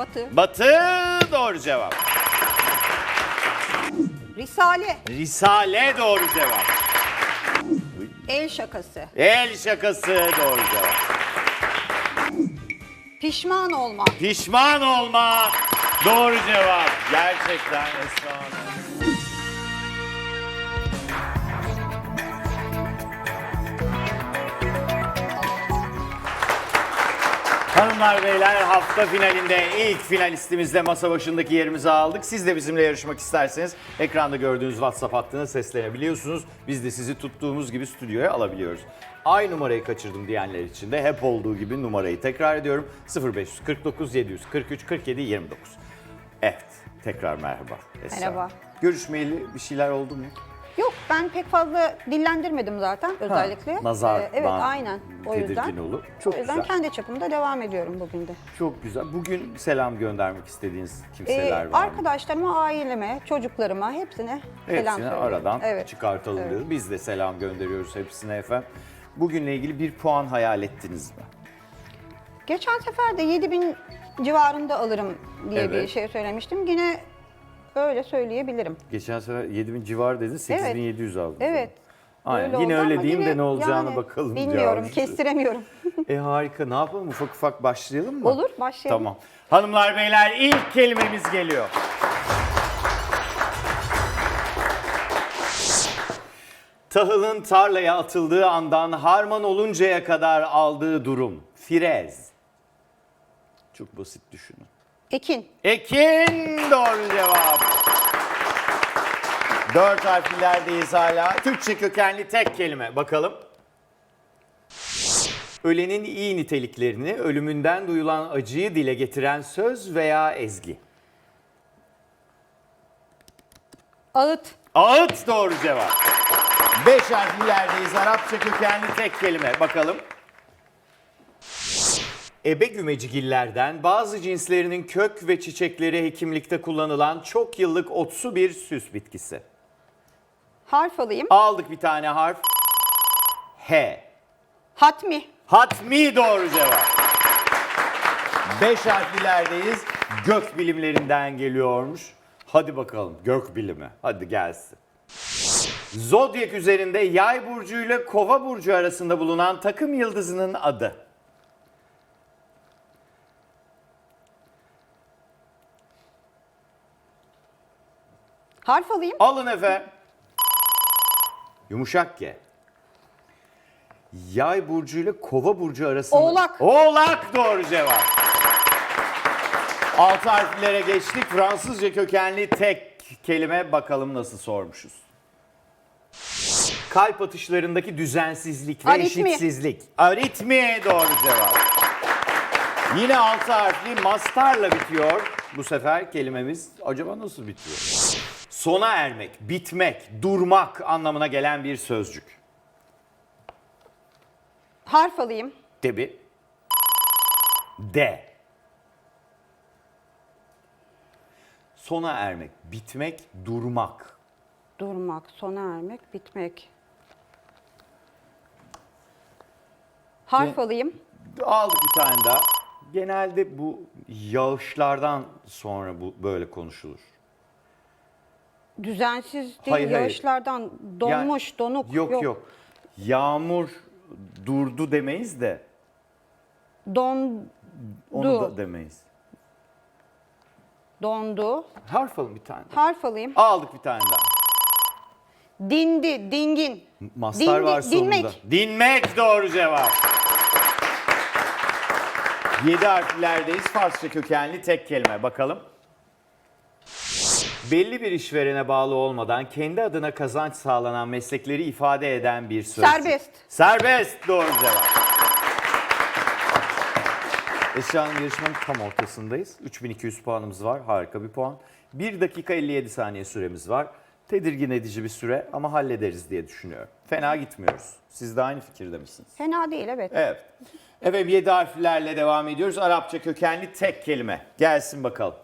Batı. Batı doğru cevap. Risale. Risale doğru cevap. El şakası. El şakası doğru cevap. Pişman olma. Pişman olma doğru cevap. Gerçekten Esra Hanım. Hanımlar beyler hafta finalinde ilk finalistimizle masa başındaki yerimizi aldık. Siz de bizimle yarışmak isterseniz ekranda gördüğünüz WhatsApp hattına seslenebiliyorsunuz. Biz de sizi tuttuğumuz gibi stüdyoya alabiliyoruz. Ay numarayı kaçırdım diyenler için de hep olduğu gibi numarayı tekrar ediyorum. 0549 743 47 29. Evet tekrar merhaba. Esra. Merhaba. Görüşmeyeli bir şeyler oldu mu? Yok ben pek fazla dillendirmedim zaten özellikle. nazardan Ee, evet aynen o yüzden. tedirgin olur. Çok o yüzden güzel. kendi çapımda devam ediyorum bugün de. Çok güzel. Bugün selam göndermek istediğiniz Ee, kimseler var mı? arkadaşlarıma, aileme, çocuklarıma hepsine selam Hepsini söylüyorum. aradan Evet. çıkartalım Evet. diyoruz. Biz de selam gönderiyoruz hepsine efendim. Bugünle ilgili bir puan hayal ettiniz mi? Geçen sefer de 7000 civarında alırım diye Evet. bir şey söylemiştim. Yine öyle söyleyebilirim. Geçen sefer 7000 civar dedin 8700 aldın. Evet. Aynen. Öyle Yine öyle diyeyim de yine ne olacağını yani bakalım. Bilmiyorum, diyor. kestiremiyorum. E harika. Ne yapalım? Ufak ufak başlayalım mı? Olur, başlayalım. Tamam. Hanımlar beyler ilk kelimemiz geliyor. Tahılın tarlaya atıldığı andan harman oluncaya kadar aldığı durum. Firez. Çok basit düşünün. Ekin, Ekin doğru cevap. Dört harflerdeyiz hala. Türkçe kökenli tek kelime. Bakalım. Ölenin iyi niteliklerini, ölümünden duyulan acıyı dile getiren söz veya ezgi. ağıt, Ağıt doğru cevap. Beş harflerdeyiz. Arapça kökenli tek kelime. Bakalım. Ebe gümecigillerden bazı cinslerinin kök ve çiçekleri hekimlikte kullanılan çok yıllık otsu bir süs bitkisi. harf alayım. Aldık bir tane harf. H. Hatmi, Hatmi doğru cevap. Beş harflerdeyiz. Gök bilimlerinden geliyormuş. Hadi bakalım gök bilimi. Hadi gelsin. Zodyak üzerinde yay burcu ile kova burcu arasında bulunan takım yıldızının adı. Harf alayım. Alın efendim. Yumuşak G. Yay burcu ile kova burcu arasında... Oğlak. Oğlak doğru cevap. Altı harflere geçtik. Fransızca kökenli tek kelime bakalım nasıl sormuşuz. Kalp atışlarındaki düzensizlik ve Aritmi. eşitsizlik. Aritmi doğru cevap. Yine altı harfli mastarla bitiyor. Bu sefer kelimemiz acaba nasıl bitiyor? Sona ermek, bitmek, durmak anlamına gelen bir sözcük. Harf alayım. Tabi. D. Sona ermek, bitmek, durmak. Durmak, sona ermek, bitmek. Harf Ne? alayım. Aldık bir tane daha. Genelde bu yağışlardan sonra bu böyle konuşulur. Düzensiz değil, Hayır, hayır. yağışlardan donmuş, Yani- donuk. Yok, yok Yağmur durdu demeyiz de Dondu, onu da demeyiz. dondu. Harf alın bir tane. Harf alayım. Aldık bir tane daha. Dindi, dingin. Mastar Dindi- var sonunda. dinmek. Dinmek doğru cevap. Yedi harflerdeyiz. Farsça kökenli tek kelime. Bakalım. Belli bir işverene bağlı olmadan kendi adına kazanç sağlanan meslekleri ifade eden bir söz. Serbest. Serbest doğru cevap. Esra Hanım yarışmanın tam ortasındayız. 3200 puanımız var. Harika bir puan. 1 dakika 57 saniye süremiz var. Tedirgin edici bir süre ama hallederiz diye düşünüyorum. Fena gitmiyoruz. Siz de aynı fikirde misiniz? Fena değil evet. Evet. Efendim 7 harflerle devam ediyoruz. Arapça kökenli tek kelime. Gelsin bakalım.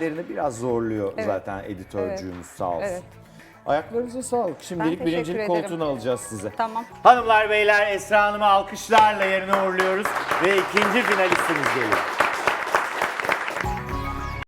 Lerini biraz zorluyor Evet. zaten editörcüğümüz sağ olsun. Evet. Ayaklarınıza sağlık. Şimdilik teşekkür birincilik ederim. koltuğunu alacağız size. Tamam. Hanımlar beyler Esra Hanım'ı alkışlarla yerine uğurluyoruz ve ikinci finalistimiz geliyor.